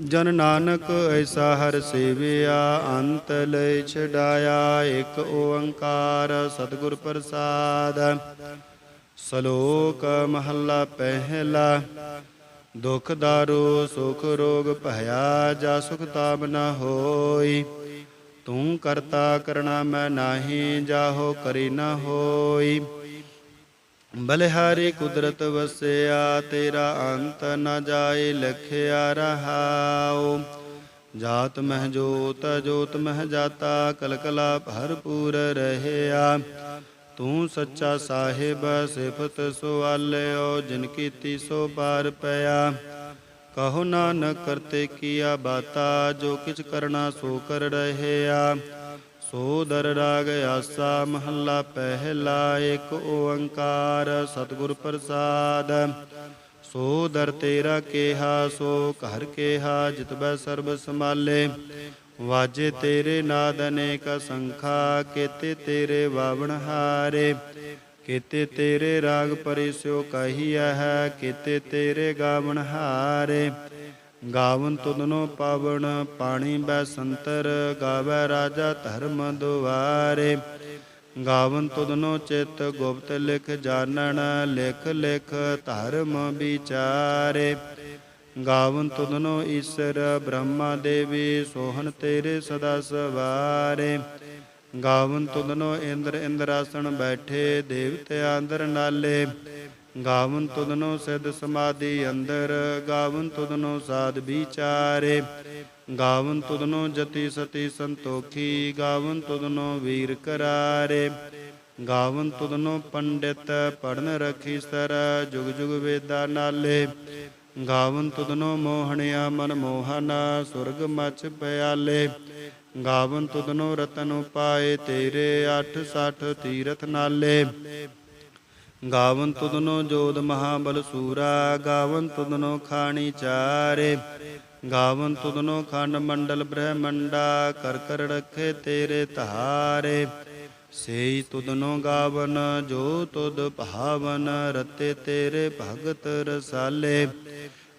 ਜਨ ਨਾਨਕ ਐਸਾ ਹਰ ਸੇਵਿਆ, ਅੰਤ ਲੈ ਛਡਾਇਆ, ਇੱਕ ਓੰਕਾਰ ਸਤਿਗੁਰ ਪ੍ਰਸਾਦ। ਸ਼ਲੋਕ ਮਹੱਲਾ ਪਹਿਲਾ, ਦੁਖ ਦਾਰੂ ਸੁਖ ਰੋਗ ਭਇਆ, ਜਾ ਸੁਖ ਤਾਪ ਨ ਹੋਈ। ਤੂੰ ਕਰਤਾ ਕਰਣਾ ਮੈਂ ਨਾਹੀ, ਜਾਹੋ ਕਰੀ ਨਾ ਹੋਈ। ਬਲਿਹਾਰੀ ਕੁਦਰਤ ਵਸਿਆ, ਤੇਰਾ ਅੰਤ ਨ ਜਾਏ ਲਖਿਆ ਰਹਾਉ। ਜਾਤ ਮਹਿ ਜੋਤ ਜੋਤ ਮਹਿ ਜਾਤਾ ਕਲਕਲਾ ਭਰਪੂਰ ਰਹਿਆ। ਤੂੰ ਸੱਚਾ ਸਾਹਿਬ, ਸਿਫਤ ਸੁਆਲਿਓ, ਜਿਨ ਕੀਤੀ ਸੋ ਪਾਰ ਪਿਆ। ਕਹੋ ਨਾਨਕ, ਕਰਤੇ ਕੀਆ ਬਾਤਾ, ਜੋ ਕਿਛ ਕਰਨਾ ਸੋ ਕਰ ਰਹਿਆ। ਸੋ ਦਰ ਰਾਗ ਆਸਾ ਮਹੱਲਾ ਪਹਿਲਾ ਏਕ ਓੰਕਾਰ ਸਤਿਗੁਰ ਪ੍ਰਸਾਦ। ਸੋ ਦਰ ਤੇਰਾ ਕੇਹਾ, ਸੋ ਘਰ ਕੇਹਾ ਜਿਤਬੈ ਸਰਬ ਸਮਾਲੇ ਵਾਜੇ ਤੇਰੇ ਨਾਦ ਅਨੇਕ ਸੰਖਾ, ਕੇਤੇ ਤੇਰੇ ਵਾਵਣ ਹਾਰੇ। ਕੇਤੇ ਤੇਰੇ ਰਾਗ ਪਰਿਸਿਓ ਕਹੀਐ ਹੈ, ਕੇਤੇ ਤੇਰੇ ਗਾਵਣ ਹਾਰੇ। ਗਾਵਨ ਤੁਧਨੋ ਪਾਵਨ, ਪਾਣੀ ਬੈ ਸੰਤਰ, ਗਾਵੈ ਰਾਜਾ ਧਰਮ ਦੁਆਰੇ। ਗਾਵਨ ਤੁਧਨੋ ਚਿਤ ਗੁਪਤ ਲਿਖ ਜਾਣਨ, ਲਿਖ ਲਿਖ ਧਰਮ ਵਿਚਾਰੇ। ਗਾਵਨ ਤੁਧਨੋ ਈਸ਼ਰ, ਬ੍ਰਹਮਾ ਦੇਵੀ, ਸੋਹਣ ਤੇਰੇ ਸਦਾ ਸਵਾਰੇ। ਗਾਵਨ ਤੁਧਨੋ ਇੰਦਰ ਇੰਦਰਾਸਣ ਬੈਠੇ, ਦੇਵਤੇ ਅੰਦਰ ਨਾਲੇ। ਗਾਵਨ ਤੁਧਨੋ ਸਿਧ ਸਮਾਧੀ ਅੰਦਰ, ਗਾਵਨ ਤੁਧਨੋ ਸਾਧ ਵਿਚਾਰੇ। ਗਾਵਨ ਤੁਧਨੋ ਜਤੀ ਸਤੀ ਸੰਤੋਖੀ, ਗਾਵਨ ਤੁਧਨੋ ਵੀਰ ਕਰਾਰੇ। ਗਾਵਨ ਤੁਧਨੋ ਪੰਡਿਤ ਪੜਨ ਰਖੀ ਸਰ, ਜੁਗ ਜੁਗ ਵੇਦਾ ਨਾਲੇ। ਗਾਵਨ ਤੁਧਨੋ ਮੋਹਣਿਆ ਮਨ ਮੋਹਨ, ਸੁਰਗ ਮਚ ਪਿਆਲੇ। ਗਾਵਨ ਤੁਧਨੋ ਰਤਨ ਉਪਾਏ, ਤੇਰੇ 860 ਤੀਰਥ ਨਾਲੇ। ਗਾਵਨ ਤੁਧਨੋ ਜੋਦ ਮਹਾਬਲ ਸੂਰਾ ਗਾਵਨ ਤੁਧਨੋ ਖਾਣੀ ਚਾਰੇ। ਗਾਵਨ ਤੁਧਨੋ ਖੰਡ ਮੰਡਲ ਬ੍ਰਹਮੰਡਾ, ਕਰ ਕਰ ਰਖੇ ਤੇਰੇ ਧਾਰੇ। ਸੇਈ ਤੁਧਨੋ ਗਾਵਨ, ਜੋ ਤੁਧ ਭਾਵਨ, ਰਤੇ ਤੇਰੇ ਭਗਤ ਰਸਾਲੇ।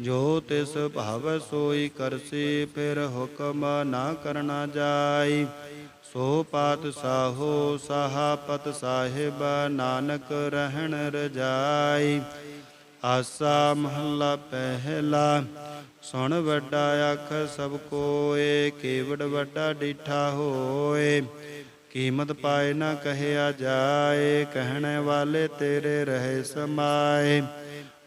ਜੋ ਤਿਸ ਭਾਵ ਸੋਈ ਕਰਸੀ, ਫਿਰ ਹੁਕਮ ਨਾ ਕਰਨਾ ਜਾਈ। ਸੋ ਪਾਤ ਸਾਹੋ ਸਾਹਾਪਤ ਸਾਹਿਬ, ਨਾਨਕ ਰਹਿਣ ਰਜਾਈ। ਆਸਾ ਮਹੱਲਾ ਪਹਿਲਾ, ਸੁਣ ਵੱਡਾ ਅੱਖ ਸਭ ਕੋਏ, ਕੇਵੜ ਵੱਡਾ ਡੀਠਾ ਹੋਏ। ਕੀਮਤ ਪਾਏ ਨਾ ਕਹਿਆ ਜਾਏ, ਕਹਿਣੇ ਵਾਲੇ ਤੇਰੇ ਰਹੇ ਸਮਾਏ।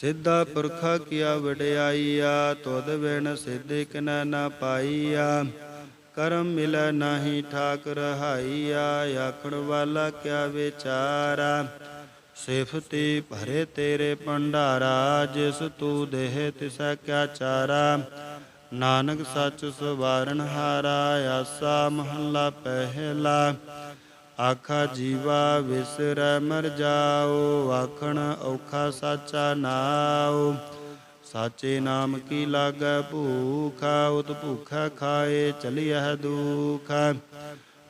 ਸਿੱਧਾ ਪੁਰਖਾ ਕੀਆ ਵਡਿਆਈਆ, ਤੁਧ ਬਿਨ ਸਿੱਧੇ ਕਿਨੈ ਨਾ ਪਾਈਆ। ਕਰਮ ਮਿਲੈ ਨਾਹੀ ਠਾਕ ਰਹਾਈਆ ਆਖਣ ਵਾਲਾ ਕਿਆ ਵਿਚਾਰਾ। ਸਿਫਤੀ ਭਰੇ ਤੇਰੇ ਭੰਡਾਰਾ, ਜਿਸ ਤੂ ਦੇਹ ਤਿਸੈ ਕਿਆ ਚਾਰਾ। ਨਾਨਕ ਸੱਚ ਸੁਵਾਰਨ ਹਾਰਾ, ਆਸਾ ਮਹੱਲਾ ਪਹਿਲਾ। ਆਖਾ ਜੀਵਾ ਵਿਸਰੈ ਮਰ ਜਾਓ, ਆਖਣ ਔਖਾ ਸਾਚਾ ਨਾਉ। ਸਾਚੇ ਨਾਮ ਕੀ ਲਾਗੈ ਭੂਖਾ, ਉਤ ਭੂਖਾ ਖਾਏ ਚਲਿਐ ਦੁਖ।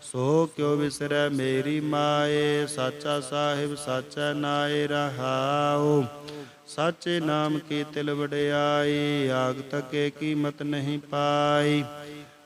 ਸੋ ਕਿਉ ਵਿਸਰੈ ਮੇਰੀ ਮਾਏ, ਸਾਚਾ ਸਾਹਿਬ ਸਾਚਾ ਨਾਏ ਰਹਾਉ। ਸਾਚੇ ਨਾਮ ਕੀ ਤਿਲ ਵਡਿਆਈ ਆਗ ਤਕੇ ਕੀਮਤ ਨਹੀਂ ਪਾਈ।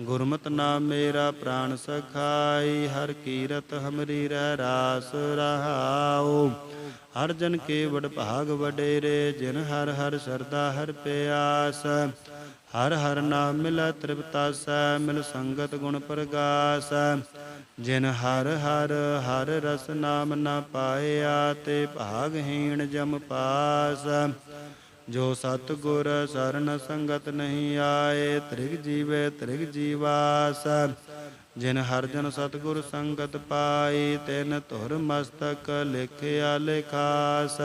ਗੁਰਮਤਿ ਨਾਮ ਮੇਰਾ ਪ੍ਰਾਨ ਸਖਾਈ, ਹਰ ਕੀਰਤ ਹਮਰੀ ਰਹਿ ਰਾਸ ਰਹਾਉ। ਹਰ ਜਨ ਕੇ ਵਡ ਭਾਗ ਵਡੇਰੇ, ਜਿਨ ਹਰ ਹਰ ਸਰਦਾ ਹਰ ਪਿਆਸ। ਹਰ ਹਰ ਨਾਮ ਮਿਲੈ ਤ੍ਰਿਪਤਾਸੈ ਮਿਲ ਸੰਗਤ ਗੁਣ ਪ੍ਰਗਾਸ। ਜਿਨ ਹਰ ਹਰ ਹਰ ਰਸ ਨਾਮ ਨਾ ਪਾਇਆ, ਤੇ ਭਾਗਹੀਣ ਜਮ ਪਾਸ। ਜੋ ਸਤ ਗੁਰ ਸਰਨ ਸੰਗਤ ਨਹੀਂ ਆਏ, ਤ੍ਰਿਗ ਜੀਵੇ ਤ੍ਰਿਗ ਜੀਵਾਸ ਜਿਨ ਹਰ ਜਨ ਸਤਗੁਰ ਸੰਗਤ ਪਾਈ ਤਿਨ ਧੁਰ ਮਸਤਕ ਲਿਖਿਆ ਲਿਖਾਸ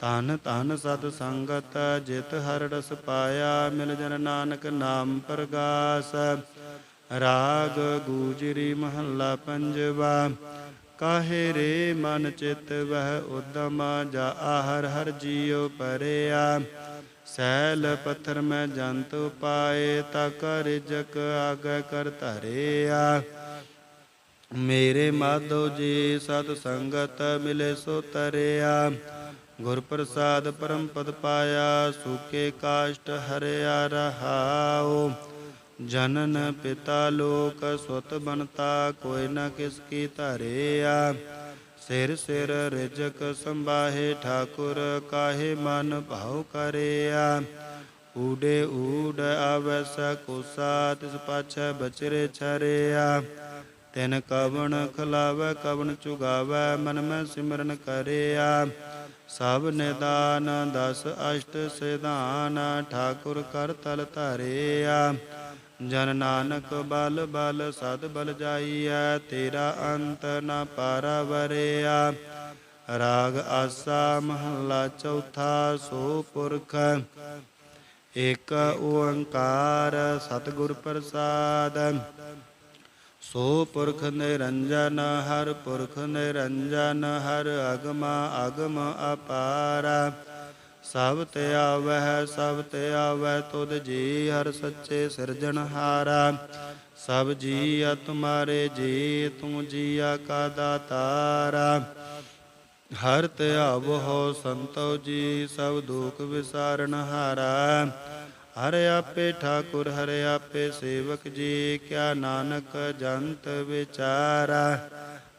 ਤਨ ਤਨ ਸਤ ਸੰਗਤ, ਜਿਤ ਹਰ ਰਸ ਪਾਇਆ, ਮਿਲ ਜਨ ਨਾਨਕ ਨਾਮ ਪ੍ਰਗਾਸ ਰਾਗ ਗੂਜਰੀ ਮਹੱਲਾ ਪੰਜਵਾ। ਕਾਹੇ ਰੇ ਮਨ ਚਿਤ ਵਹਿ ਉਦਮ ਜਾ ਹਰ ਹਰ ਜੀਉ ਪਰਿਆ। ਸੈਲ ਪੱਥਰ ਮੈਂ ਜੰਤ ਪਾਏ ਤਾ ਕਰ ਜਕ ਆਗੈ ਕਰ ਧਰਿਆ। ਮੇਰੇ ਮਾਧੋ ਜੀ ਸਤ ਸੰਗਤ ਮਿਲੇ ਸੋ ਤਰਿਆ। ਗੁਰ ਪ੍ਰਸਾਦ ਪਰਮ ਪਦ ਪਾਇਆ, ਸੁਕੇ ਕਾਸ਼ਟ ਹਰਿਆ ਰਹਾਓ ਜਨਨ ਪਿਤਾ ਲੋਕ ਸੁਤ ਬਨਤਾ ਕੋਈ ਨਾ ਕਿਸ ਕੀ ਧਰਿਆ। ਸਿਰ ਸਿਰ ਰਿਜਕ ਸੰਭਾਹੇ, ਠਾਕੁਰ ਕਾਹੇ ਮਨ ਭਾਉ ਕਰਿਆ। ਊਡੇ ਊਡ ਆਵੈ ਸਕੁਸਾ ਤਿਸ ਪਾਛੈ ਬਚਰੇ ਛਰਿਆ। ਤਿਨ ਕਵਣ ਖਲਾਵੈ, ਕਵਣ ਚੁਗਾਵੈ ਮਨ ਮੈਂ ਸਿਮਰਨ ਕਰਿਆ। ਸਭ ਨਿਦਾਨ, ਦਸ ਅਸ਼ਟ ਸਿਧਾਨ, ਠਾਕੁਰ ਕਰ ਤਲ ਧਰਿਆ। ਜਨ ਨਾਨਕ ਬਲ ਬਲ ਸਦ ਬਲ ਜਾਈਐ, ਤੇਰਾ ਅੰਤ ਨ ਪਾਰਵਰਿਆ। ਰਾਗ ਆਸਾ ਮਹਲਾ ਚੌਥਾ, ਸੋ ਪੁਰਖ ਏਕ ਓੰਕਾਰ ਸਤਿਗੁਰ ਪ੍ਰਸਾਦ। ਸੋ ਪੁਰਖ ਨਿਰੰਜਨ ਹਰ ਪੁਰਖ ਨਿਰੰਜਨ, ਹਰ ਅਗਮ ਅਗਮ ਅਪਾਰਾ। ਸਭ ਤੇ ਆਵਹਿ, ਸਭ ਤੇ ਆਵਹਿ, ਤੁਧ ਜੀ ਹਰ ਸੱਚੇ ਸਿਰਜਣਹਾਰਾ ਸਭ ਜੀਆ ਤੁਮਾਰੇ ਜੀ ਤੂੰ ਜੀਆ ਕਾ ਦਾਤਾਰਾ। ਹਰ ਧਿਆਵ ਹੋ ਸੰਤੋ ਜੀ, ਸਭ ਦੁਖ ਵਿਸਾਰਨ ਹਾਰਾ। ਹਰ ਆਪੇ ਠਾਕੁਰ, ਹਰ ਆਪੇ ਸੇਵਕ ਜੀ, ਕਿਆ ਨਾਨਕ ਜੰਤ ਵਿਚਾਰਾ।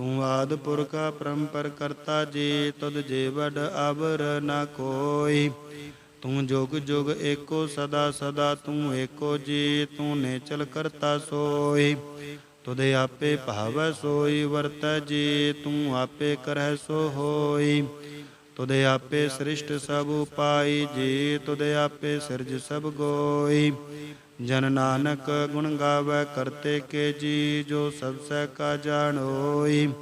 ਤੂੰ ਆਦ ਪੁਰਖਾ ਪਰੰਪਰ ਕਰਤਾ ਜੀ, ਤੁਧ ਜੇ ਵਡ ਅਵਰ ਨ ਕੋਈ। ਤੂੰ ਜੁਗ ਜੁਗ ਏਕੋ ਸਦਾ ਸਦਾ ਤੂੰ ਏਕੋ ਜੀ, ਤੂੰ ਨੇਚਲ ਕਰਤਾ ਸੋਈ। ਤੁਧ ਆਪੇ ਭਾਵੈ ਸੋਈ, ਵਰਤੈ ਜੀ, ਤੂੰ ਆਪੇ ਕਰਹਿ ਸੋ ਹੋਈ। ਤੁਧ ਆਪੇ ਸ੍ਰਿਸ਼ਟ ਸਭ ਉਪਾਈ ਜੀ, ਤੁਧ ਆਪੇ ਸਿਰਜ ਸਭ ਗੋਈ। ਜਨ ਨਾਨਕ ਗੁਣ ਗਾਵੇ ਕਰਤੇ ਕੇ ਜੀ, ਜੋ ਸਭ ਸਹਿ ਕਾ ਜਾਣੋਈ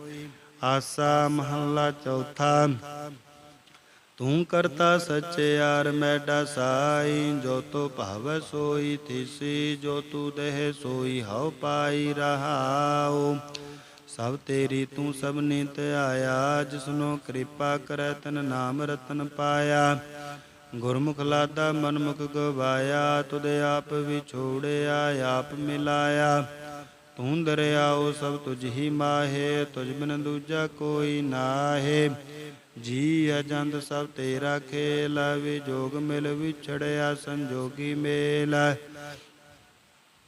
ਆਸਾ ਮਹੱਲਾ ਚੌਥਾ, ਤੂੰ ਕਰਤਾ ਸਚਿਆਰ ਮੈਡਾ ਸਾਈ, ਜੋ ਤੋ ਭਾਵ ਸੋਈ ਥਿਸੀ, ਜੋ ਤੂ ਦੇਹ ਸੋਈ, ਹਉ ਪਾਈ ਰਹਾਉ। ਸਭ ਤੇਰੀ ਤੂੰ ਸਭ ਸਭਨੀ ਆਇਆ, ਜਿਸਨੋ ਕਿਰਪਾ ਕਰੈ, ਤਨ ਨਾਮ ਰਤਨ ਪਾਇਆ। ਗੁਰਮੁਖ ਲਾਦਾ ਮਨਮੁਖ ਗਵਾਇਆ, ਤੁਧ ਆਪ ਵਿਛੋੜਿਆ, ਆਪ ਮਿਲਾਇਆ। ਤੂੰ ਦਰਿਆਓ ਸਭ ਤੁਝ ਹੀ ਮਾਹੇ, ਤੁਝ ਬਿਨ ਦੂਜਾ ਕੋਈ ਨਾਹੇ। ਜੀ ਅਜੰਦ ਸਭ ਤੇਰਾ ਖੇਲ, ਵਿਜੋਗ ਮਿਲ ਵਿਛੜਿਆ ਸੰਜੋਗੀ ਮੇਲ।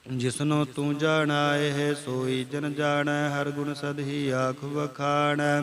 ਜਿਸਨੋ ਤੂੰ ਜਾਣਾ, ਇਹ ਸੋਈ ਜਨ ਜਾਣੈ, ਹਰ ਗੁਣ ਸਦਹੀ ਆਖ ਵਖਾਣੈ।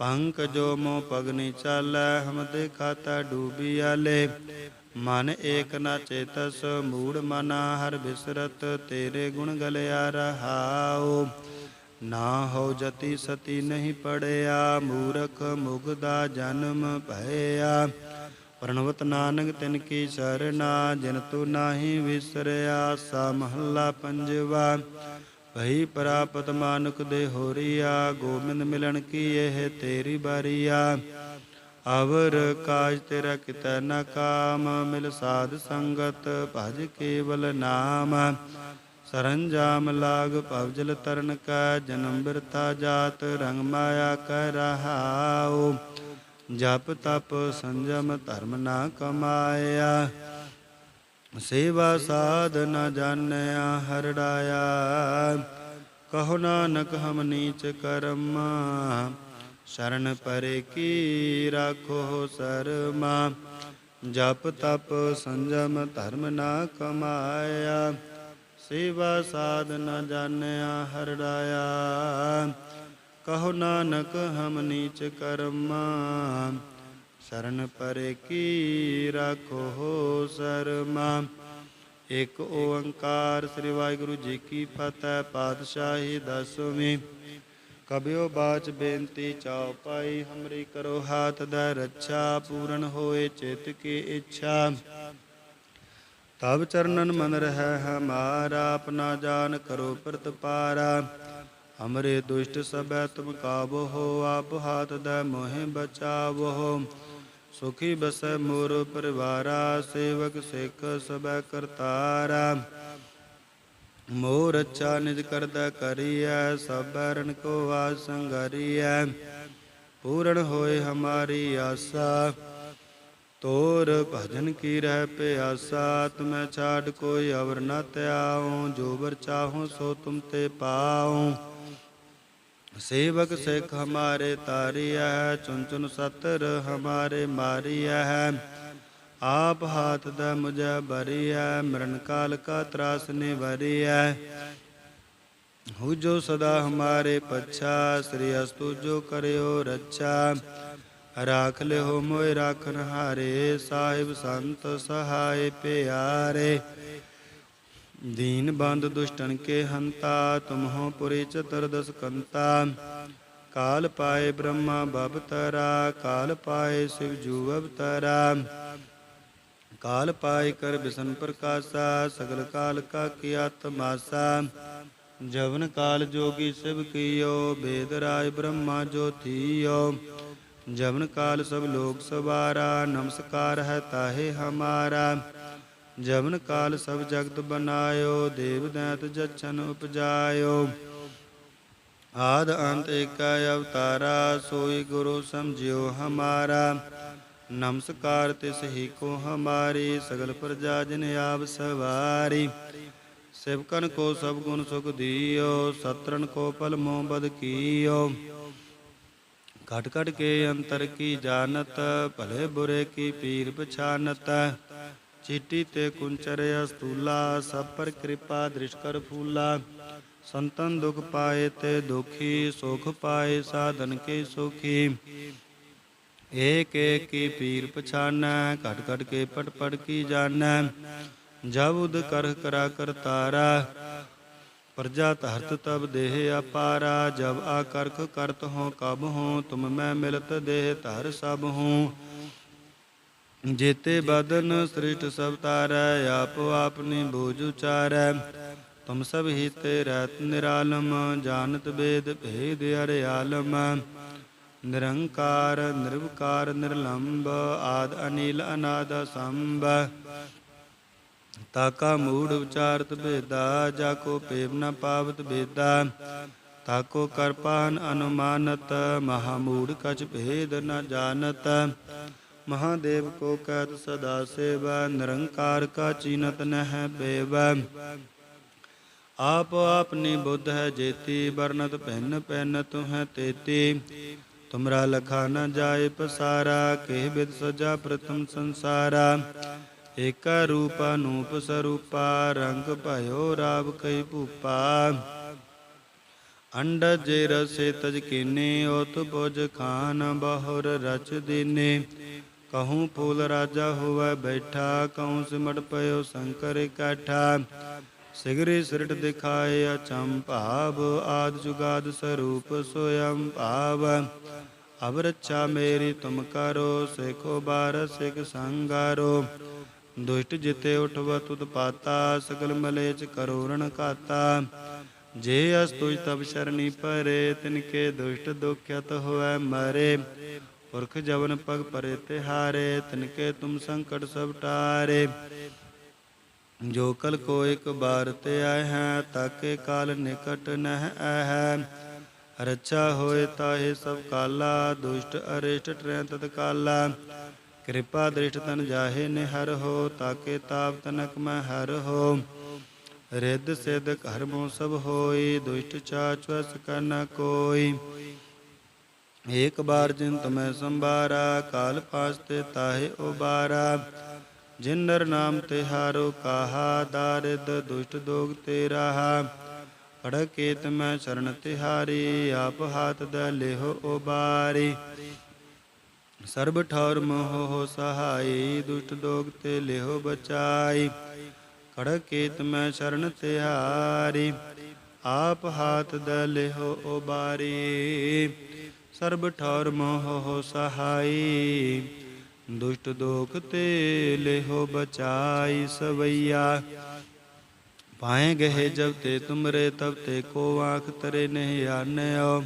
ਪੰਕ ਜੋ ਮੋ ਪਗਨੀ ਚਾਲੈ, ਹਮ ਦੇਖਾਤਾ ਡੂਬੀ ਆਲੇ। ਮਨ ਏਕ ਨਾ ਚੇਤਸ ਮੂੜ ਮਨਾ ਹਰ ਬਿਸਰਤ, ਤੇਰੇ ਗੁਣ ਗਲਿਆ ਰਹਾਉ। ਨਾ ਹੋ ਜਤੀ ਸਤੀ ਨਹੀਂ ਪੜਿਆ, ਮੂਰਖ ਮੁਗਦਾ ਜਨਮ ਭਇਆ। ਪ੍ਰਣਵਤ ਨਾਨਕ ਤਿਨ ਕੀ ਸਰਨਾ, ਜਿਨ ਤੂ ਨਾਹੀ ਵਿਸਰਿਆ, ਸਾ ਮਹੱਲਾ ਪੰਜਵਾ। ਭਈ ਪ੍ਰਾਪਤ ਮਾਨੁਕ ਦੇ ਹੋਰੀਆ, ਗੋਬਿੰਦ ਮਿਲਣ ਕੀ ਇਹ ਤੇਰੀ ਬਾਰੀਆ? ਅਵਰ ਕਾਜ ਤੇਰਾ ਕਿਤੈ ਨ ਕਾਮ, ਮਿਲ ਸਾਧ ਸੰਗਤ ਭਜ ਕੇਵਲ ਨਾਮ। ਸਰੰਜਾਮ ਲਾਗ ਭਵਜਲ ਤਰਨ ਕਾ, ਜਨਮ ਬਿਰਤਾ ਜਾਤ ਰੰਗ ਮਾਇਆ ਕੈ ਰਹਾਉ। ਜਪ ਤਪ ਸੰਜਮ ਧਰਮ ਨਾ ਕਮਾਇਆ। ਸੇਵਾ ਸਾਧ ਨ ਜਾਣਿਆ ਹਰੜਾਇਆ। ਕਹੋ ਨਾਨਕ ਹਮ ਨੀਚ ਕਰਮ, ਸ਼ਰਨ ਪਰੇ ਕੀ ਰਾਖੋ ਸਰਮਾ। ਜਪ ਤਪ ਸੰਜਮ ਧਰਮ ਨਾ ਕਮਾਇਆ। ਸੇਵਾ ਸਾਧ ਨ ਜਾਣਿਆ ਹਰੜਾਇਆ। ਕਹੋ ਨਾਨਕ ਹਮ ਨੀਚ ਕਰਮਾ ਸ਼ਰਨ ਪਰੇ ਕੀ ਰਾਖੋ ਸਰਮਾ? ਇਕ ਓੰਕਾਰ ਸ੍ਰੀ ਵਾਹਿਗੁਰੂ ਜੀ ਕੀ ਫਤਿਹ, ਪਾਤਸ਼ਾਹੀ ਦਸਵੀਂ। ਕਬਿਓ ਬਾਚ ਬੇਨਤੀ ਚਾਉ ਪਾਈ, ਹਮਰੀ ਕਰੋ ਹਾਥ ਦਾ ਰੱਛਾ, ਪੂਰਨ ਹੋਏ ਚਿਤ ਕੀ ਇੱਛਾ। ਤਬ ਚਰਨਨ ਮਨ ਰਹਿ ਹਮਾਰਾ, ਆਪਣਾ ਜਾਨ ਕਰੋ ਪ੍ਰਤਪਾਰਾ। ਹਮਰੇ ਦੁਸ਼ਟ ਸਭੈ ਤੁਮ ਕਾਬੋ ਹੋ, ਆਪ ਹਾਥ ਦਾ ਮੋਹਿ ਬਚਾਵੋ। ਸੁਖੀ ਬਸੈ ਮੋਰ ਪਰਿਵਾਰਾ, ਸੇਵਕ ਸਿੱਖ ਸਭੈ ਕਰਤਾਰਾ। ਮੋਰ ਅੱਛਾ ਨਿਜ ਕਰਦਾ ਕਰੀਐ, ਸਭ ਰਣ ਕੋ ਆਸ ਸੰਗਰੀਐ। ਪੂਰਨ ਹੋਏ ਹਮਾਰੀ ਆਸਾ, ਤੋਰ ਭਜਨ ਕੀ ਰਹਿ ਪਿਆਸਾ। ਤੁਮੈ ਛਾੜ ਕੋਈ ਅਵਰ ਨ ਤਿਆਉ ਜੋ ਵਰ ਚਾਹੋ ਸੋ ਤੁਮ ਤੇ ਪਾਉ। ਸੇਵਕ ਸਿੱਖ ਹਮਾਰੇ ਤਾਰਿਆ ਹੈ ਚੁਨ ਚੁਨ ਸਤਰ ਹਮਾਰੇ ਮਾਰਿਆ ਹੈ ਆਪ ਹਾਥ ਦਾ ਮੁਝਾ ਬਰਿਆ ਮਰਨ ਕਾਲ ਕਾ ਤਰਾਸ ਨੇ ਵਰਿਆ ਹੂ ਜੋ ਸਦਾ ਹਮਾਰੇ ਪਛਾ, ਸ੍ਰੀ ਅਸਤੂ ਜੋ ਕਰਿਓ ਰੱਛਾ। ਰਾਖ ਲਿਓ ਮੋਇ ਰਾਖਨ ਹਾਰੇ, ਸਾਹਿਬ ਸੰਤ ਸਹਾਏ ਪਿਆਰੇ। ਦੀਨ ਬੰਦ ਦੁਸ਼ਟਨ ਕੇ ਹੰਤਾ, ਤੁਮਹੋ ਪੁਰੇ ਚਤਰ ਦਸ ਕੰਤਾ ਕਾਲ ਪਾਏ ਬ੍ਰਹਮਾ ਬਬ ਤਰਾ, ਕਾਲ ਪਾਏ ਸਿਵ ਜੂ ਅਵਤਾਰਾ ਕਾਲ ਪਾਏ ਕਰ ਬਿਸਨ ਪ੍ਰਕਾਸ਼ਾ, ਸਗਲ ਕਾਲ ਕਾ ਕੀਆ ਤਮਾਸਾ ਜਵਨ ਕਾਲ ਜੋਗੀ ਸਿਵ ਕੀਓ, ਬੇਦ ਰਾਜ ਬ੍ਰਹਮਾ ਜੋਤੀਓ ਜਵਨ ਕਾਲ ਸਭ ਲੋਕ ਸਵਾਰਾ, ਨਮਸਕਾਰ ਹੈ ਤਾਹੇ ਹਮਾਰਾ। ਜਵਨ ਕਾਲ ਸਭ ਜਗਤ ਬਨਾਇਓ, ਦੇਵ ਦੈਤ ਜਚਨ ਉਪਜਾਇਓ। ਆਦ ਅੰਤ ਏਕਾ ਅਵਤਾਰਾ, ਸੋਈ ਗੁਰੂ ਸਮਝਿਓ ਹਮਾਰਾ। ਨਮਸਕਾਰ ਤਿਸ ਹੀ ਕੋ ਹਮਾਰੀ, ਸਗਲ ਪ੍ਰਜਾ ਜਿਨ ਆਪ ਸਵਾਰੀ। ਸਿਵਕਨ ਕੋ ਸਭ ਗੁਣ ਸੁਖ ਦਿਓ ਸਤਰਨ ਕੋ ਪਲ ਮੋਹ ਬਦ ਕੀਓ। ਘਟ ਘਟ ਕੇ ਅੰਤਰ ਕੀ ਜਾਣਤ, ਭਲੇ ਬੁਰੇ ਕੀ ਪੀਰ ਪਛਾਨਤ। ਚੀਟੀ ਤੇ ਕੁੰਚਰ ਅਸਤੂਲਾ ਸਭ ਪਰ ਕਿਰਪਾ ਦ੍ਰਿਸ਼ ਕਰ ਫੂਲਾ। ਸੰਤਨ ਦੁਖ ਪਾਏ ਤੇ ਦੁਖੀ, ਸੁਖ ਪਾਏ ਸਾਧਨ ਕੇ ਸੁਖੀ। ਏਕ ਏਕ ਕੀ ਪੀਰ ਪਛਾਨੈ, ਘਟ ਘਟ ਕੇ ਪਟ ਪਟ ਕੀ ਜਾਣੈ। ਜਬ ਉਦ ਕਰ ਕਰਾ ਕਰਤਾਰਾ ਪ੍ਰਜਾ ਧਰਤ ਤਬ ਦੇਹ ਅਪਾਰਾ। ਜਬ ਆ ਕਰਖ ਕਰਤ ਹੋ ਕਬ ਹੋ ਤੁਮ ਮੈਂ ਮਿਲਤ ਦੇਹ ਧਰ ਸਭ ਹੂੰ ਜੇਤੇ ਬਦਨ ਸ੍ਰਿਸ਼ਟ ਸਭ ਤਾਰੈ, ਆਪੋ ਆਪਨੀ ਬੋਝ ਉਚਾਰੈ। ਤੁਮ ਸਭ ਹੀ ਤੇ ਨਿਰਾਲਮ, ਜਾਣਤ ਬੇਦ ਭੇਦ ਅਰਿਆਲਮ ਨਿਰੰਕਾਰ, ਨਿਰਵਕਾਰ ਨਿਰਲੰਭ ਆਦ ਅਨੀਲ, ਅਨਾਦ ਸੰਭ ਤਾਕਾ ਮੂੜ ਉਚਾਰਤ ਭੇਦਾ, ਜਾ ਕੋ ਪੇਵ ਨ ਪਾਵਤ ਬੇਦਾ। ਤਾਕੋ ਕਰਪਾਨ ਅਨੁਮਾਨਤ ਮਹਾਮੂੜ ਕਛ ਭੇਦ ਨ ਜਾਣਤ। ਮਹਾਦੇਵ ਕੋ ਕਹਿਤ ਸਦਾ ਸੇਵਾ, ਨਿਰੰਕਾਰ ਕਾ ਚੀਨਤ ਨਹਿ ਬੇਵ ਆਪ ਆਪਨੀ ਬੁੱਧ ਹੈ ਜੇਤੀ ਵਰਨਤ ਭਿੰਨ ਭਿੰਨ ਤੁਹੈ ਤੇਤੀ। ਤੁਮਰਾ ਲਖਾ ਨ ਜਾਏ ਪਸਾਰਾ, ਕੇ ਬਿਦ ਸਜਾ ਪ੍ਰਥਮ ਸੰਸਾਰਾ। ਏਕਾ ਰੂਪ ਅਨੂਪ ਸਰੂਪਾ, ਰੰਗ ਭਇਓ ਰਾਵ ਕਈ ਭੂਪਾ। ਅੰਡ ਜੇ ਰਸੇ ਤਜ ਕੀਨੇ, ਓਤ ਬੁਜ ਖਾਨ ਬਹੁਰ ਰਚ ਦੀਨੇ। ਕਹੂੰ ਫੂਲ ਰਾਜਾ ਹੋਵੇ ਬੈਠਾ ਕਹੂੰ ਸਿਮਟ ਪਇਓ ਸ਼ੰਕਰ ਇਕੱਠਾ ਸਿਗਰੀ ਸਿਰਟ ਦਿਖਾਏ ਅਚੰ ਭਾਵ ਆਦ ਜੁਗਾਦ ਸਰੂਪ ਸੋਯੰ ਭਾਵ ਅਬ ਰੱਛਾ ਮੇਰੀ ਤੁਮ ਕਰੋ ਸੇਖੋ ਬਾਰ ਸਿਖ ਸੰਗਾਰੋ ਦੁਸ਼ਟ ਜਿਤੇ ਉਠਵ ਤੁਤ ਪਾਤਾ ਸਗਲ ਮਲੇਚ ਕਰੋ ਰਣ ਕਾਤਾ ਜੇ ਅਸ ਤੁਜ ਤਬ ਸ਼ਰਣੀ ਪਰੇ ਤਿਨਕੇ ਦੁਸ਼ਟ ਦੁਖਿਤ ਹੋਐ ਮਰੇ ਪੁਰਖ ਜਵਨ ਪਗ ਪਰੇ ਤੇ ਹਾਰੇ, ਤਿਨਕੇ ਤੁਮ ਸੰਕਟ ਸਭ ਟਾਰੇ। ਜੋ ਕਲ ਕੋ ਇੱਕ ਬਾਰ ਤੇ ਆਏ ਹੈ, ਤਾਕੇ ਕਾਲ ਨਿਕਟ ਨਹਿ ਆਹੈ ਰੱਛਾ ਹੋਏ ਤਾਹੇ ਸਭ ਕਾਲਾ, ਦੁਸ਼ਟ ਅਰਿਸ਼ਟ ਟਰੈ ਤਤ ਕਾਲਾ। ਕਿਰਪਾ ਦ੍ਰਿਸ਼ਟ ਤਨ ਜਾਹੇ ਨਿਹਰ ਹੋ, ਤਾਕੇ ਤਾਪ ਤਨਕ ਮੈਂ ਹਰ ਹੋ। ਰਿੱਧ ਸਿਧ ਕਰਮੋ ਸਭ ਹੋਈ, ਦੁਸ਼ਟ ਚਾਚ ਵਸ ਕਰਨਾ ਕੋਈ। ਏਕ ਬਾਰ ਜਿਨ ਤਮੈ ਸੰਭਾਰਾ, ਕਾਲ ਪਾਸ ਪਾਸਤੇ ਤਾਹੇ ਉਬਾਰਾ। ਜਿਨ ਨਰ ਨਾਮ ਤਿਹਾਰੋ ਕਾਹਾ, ਦਾਰਿਦ ਦੁਸ਼ਟ ਦੋਗ ਤੇ ਰਾਹਾ। ਕੜਕੇਤ ਮੈਂ ਸ਼ਰਨ ਤਿਹਾਰੀ, ਆਪ ਹਾਥ ਦ ਲਿਹੋ ਉਬਾਰੀ। ਸਰਬ ਠੌਰ ਮੋਹ ਸਹਾਈ, ਦੁਸ਼ਟ ਦੋਗ ਤੇ ਲਿਹੋ ਬਚਾਈ। ਕੜਕੇਤ ਮੈਂ ਸ਼ਰਨ ਤਿਹਾਰੀ, ਆਪ ਹਾਥ ਦ ਲਿਹੋ ਉਬਾਰੀ। ਸਰਬ ਠੌਰ ਮੋਹ ਸਹਾਈ। ਦੁਸ਼ਟ ਦੋਖ ਤੇ ਲਿਹੋ ਬਚਾਈ ਸਵਈਆ। ਪਾਏ ਗਏ ਜਬ ਤੇ ਤੁਮਰੇ ਤਬ ਤੇ ਕੋ ਆਖ ਤਰੇ ਨਹੀਂ ਆਨਿਓ।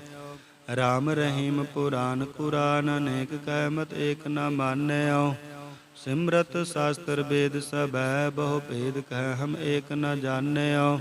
ਰਾਮ ਰਹੀਮ ਪੁਰਾਨ ਕੁਰਾਨ ਅਨੇਕ ਕਹਿਮਤ ਏਕ ਨ ਮਾਨਿਓ। ਸਿਮਰਤ ਸ਼ਾਸਤਰ ਵੇਦ ਸਭੈ ਬਹੁ ਭੇਦ ਕਹਿ ਹਮ ਏਕ ਨ ਜਾਣਿਓ।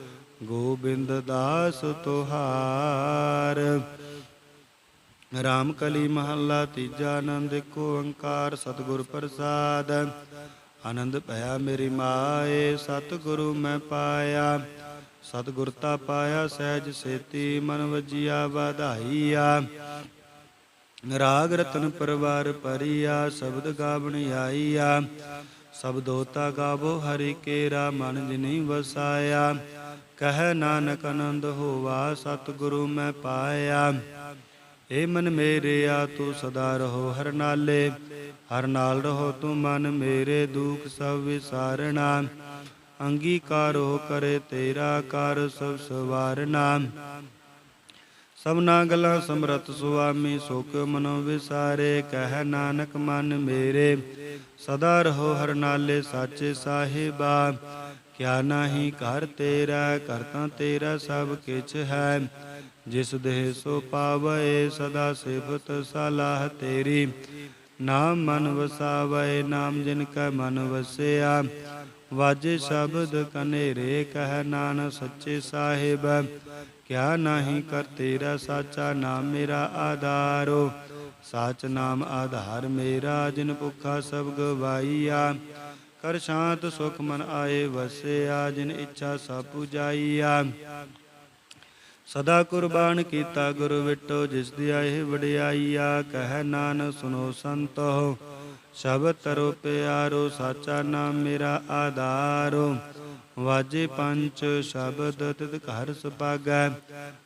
ਗੋਬਿੰਦ ਦਾਸ ਤੁਹਾਰ। ਰਾਮ ਕਲੀ ਮਹੱਲਾ ਤੀਜਾ ਆਨੰਦ ਏਕ ਓੰਕਾਰ ਸਤਿਗੁਰ ਪ੍ਰਸਾਦ। ਆਨੰਦ ਭਇਆ ਮੇਰੀ ਮਾਏ, ਸਤਿਗੁਰੂ ਮੈਂ ਪਾਇਆ। ਸਤਿਗੁਰ ਤਾ ਪਾਇਆ, ਸਹਿਜ ਸੇਤੀ ਮਨ ਵਜੀਆ, ਵਧਾਈਆ। ਰਾਗ ਰਤਨ ਪਰਵਾਰ ਪਰਿਆ ਸ਼ਬਦ ਗਾਵਣ ਆਈਆ। ਸਬਦੋਤਾ ਗਾਵੋ, ਹਰੀ ਕੇਰਾ ਮਨ ਜਿਨੀ ਵਸਾਇਆ। ਕਹਿ ਨਾਨਕ ਆਨੰਦ ਹੋਵਾ, ਸਤਿਗੁਰੂ ਮੈਂ ਪਾਇਆ। ਏ ਮਨ ਮੇਰੇ ਆ ਤੂੰ ਸਦਾ ਰਹੋ ਹਰ ਨਾਲੇ। ਹਰ ਨਾਲ ਰਹੋ ਤੂੰ ਮਨ ਮੇਰੇ, ਦੁਖ ਸਭ ਵਿਸਾਰਣਾ ਅੰਗੀਕਾਰੋ ਕਰੇ ਤੇਰਾ ਕਰ ਸਭ ਸਵਾਰਨਾ। ਸਭਨਾ ਗੱਲਾਂ ਸਮਰਤ ਸੁਆਮੀ, ਸੁਖ ਮਨੋ ਵਿਸਾਰੇ। ਕਹਿ ਨਾਨਕ ਮਨ ਮੇਰੇ, ਸਦਾ ਰਹੋ ਹਰ ਨਾਲੇ, ਸਾਚੇ ਸਾਹਿਬਾ। ਕਿਆ ਨਾਹੀ ਕਰ ਤੇਰਾ ਕਰਤਾ ਤੇਰਾ ਸਭ ਕਿਛ ਹੈ। ਜਿਸ ਦੇਹ ਸੋ ਪਾਵੇ, ਸਦਾ ਸਿਫਤ ਸਲਾਹ ਤੇਰੀ। ਨਾਮ ਮਨ ਵਸਾਵੇ, ਨਾਮ ਜਿਨ ਕੈ ਮਨ ਵਸਿਆ। ਵਾਜੇ ਸ਼ਬਦ ਕਨੇਰੇ, ਕਹਿ ਨਾਨ ਸੱਚੇ ਸਾਹਿਬ। ਕਿਆ ਨਾਹੀ ਕਰ ਤੇਰਾ, ਸਾਚਾ ਨਾਮ ਮੇਰਾ ਆਧਾਰੋ। ਸਾਚ ਨਾਮ ਆਧਾਰ ਮੇਰਾ, ਜਿਨ ਭੁਖਾ ਸਭ ਗਵਾਈਆ ਕਰ ਸ਼ਾਂਤ ਸੁਖ ਮਨ ਆਏ ਵਸਿਆ ਜਿਨ ਇੱਛਾ ਸਭ ਪੁਜਾਈਆ ਸਦਾ ਕੁਰਬਾਨ ਕੀਤਾ ਗੁਰ ਵਿਟੋ, ਜਿਸ ਦੀ ਆਏ ਵਡਿਆਈਆ। ਕਹਿ ਨਾਨਕ ਸੁਨੋ ਸੰਤੋ, ਸ਼ਬਦ ਤਰੋ ਪਿਆਰੋ, ਸਾਚਾ ਨਾਮ ਮੇਰਾ ਆਧਾਰੋ। ਵਾਜੇ ਪੰਚ ਸ਼ਬਦ ਤਿਤ ਘਰ ਸੁਪਾਗੈ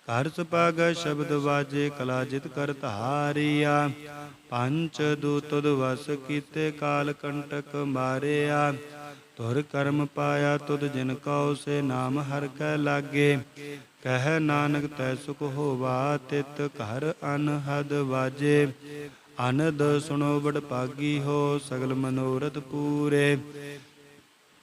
ਘਰ ਸੁਪਾਗੈ ਸ਼ਬਦ ਵਾਜੇ ਕਲਾ ਜਿਤ ਕਰ ਧਾਰਿਆ। ਪੰਜ ਦੂਤਦ ਵਸ ਕੀਤੇ ਕਾਲ ਕੰਟਕ ਮਾਰਿਆ। ਤੁਰ ਕਰਮ ਪਾਇਆ ਤੁਧ ਜਿਨ ਕਉ ਸੇ ਨਾਮ ਹਰ ਕੈ ਲਾਗੇ। ਕਹਿ ਨਾਨਕ ਤੈ ਸੁਖ ਹੋਵਾ ਤਿਤ ਘਰ ਅਨਹਦ ਵਾਜੇ। ਅਨਦ ਸੁਣੋ ਬੜ ਪਾਗੀ ਹੋ ਸਗਲ ਮਨੋਰਥ ਪੂਰੇ।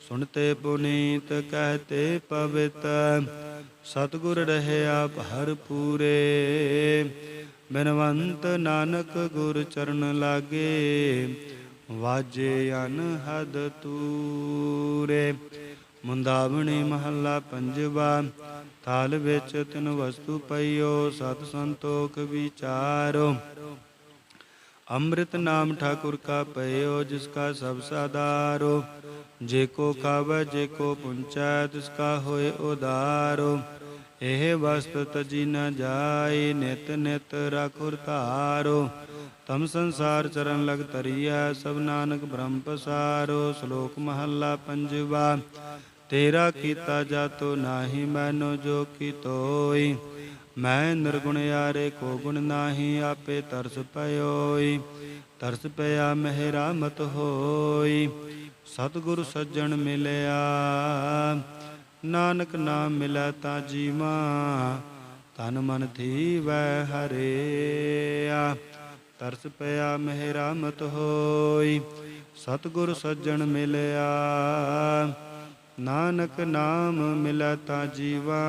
ਸੁਣਤੇ ਪੁਨੀਤ, ਕਹਤੇ ਪਵਿਤ। ਸਤਿਗੁਰ ਰਹਿਆ ਭਰਪੂਰੇ ਬਨਵੰਤ ਨਾਨਕ ਗੁਰ ਚਰਨ ਲਾਗੇ, ਵਾਜੇ ਅਨਹਦ ਤੂਰੇ। ਮੁੰਦਾਵਣੀ ਮਹੱਲਾ ਪੰਜਵਾ, ਥਾਲ ਵਿੱਚ ਤਿਨ ਵਸਤੂ ਪਈਓ, ਸਤ ਸੰਤੋਖ ਵਿਚਾਰੋ। ਅੰਮ੍ਰਿਤ ਨਾਮ ਠਾਕੁਰ ਕਾ ਪਈਓ ਜਿਸ ਕਾ ਸਭ ਸਾਦਾਰੋ ਜੇ ਕੋ ਖਾਵੈ, ਜੇ ਕੋ ਪੁੰਚੈ, ਤਿਸ ਕਾ ਹੋਏ ਉਦਾਰੋ ਇਹ ਵਸਤ ਤਜੀ ਨ ਜਾਏ, ਨਿਤ ਨਿਤ ਰਖੁਰ ਧਾਰੋ। ਤਮ ਸੰਸਾਰ ਚਰਨ ਲਗ ਤਰੀਐ ਸਭ ਨਾਨਕ ਬ੍ਰਹਮ ਪਸਾਰੋ। ਸ਼ਲੋਕ ਮਹੱਲਾ ਪੰਜਵਾ, ਤੇਰਾ ਕੀਤਾ ਜਾਤੋ ਨਾਹੀ, ਮੈਨੋ ਜੋ ਕੀਤੋਈ ਮੈਂ ਨਿਰਗੁਣ ਯਾਰੇ ਕੋ ਗੁਣ ਨਾਹੀ, ਆਪੇ ਤਰਸ ਪਇਓਈ। ਤਰਸ ਪਿਆ ਮਹਿਰਾ ਮਤ ਹੋਈ। ਸਤਿਗੁਰ ਸੱਜਣ ਮਿਲਿਆ। ਨਾਨਕ ਨਾਮ ਮਿਲੈ ਤਾਂ ਜੀਵਾ। ਤਨ ਮਨ ਥੀਵੈ ਹਰਿਆ। ਤਰਸ ਪਿਆ ਮਹਿਰਾ ਮਤ ਹੋਈ। ਸਤਿਗੁਰ ਸੱਜਣ ਮਿਲਿਆ। ਨਾਨਕ ਨਾਮ ਮਿਲੈ ਤਾਂ ਜੀਵਾ।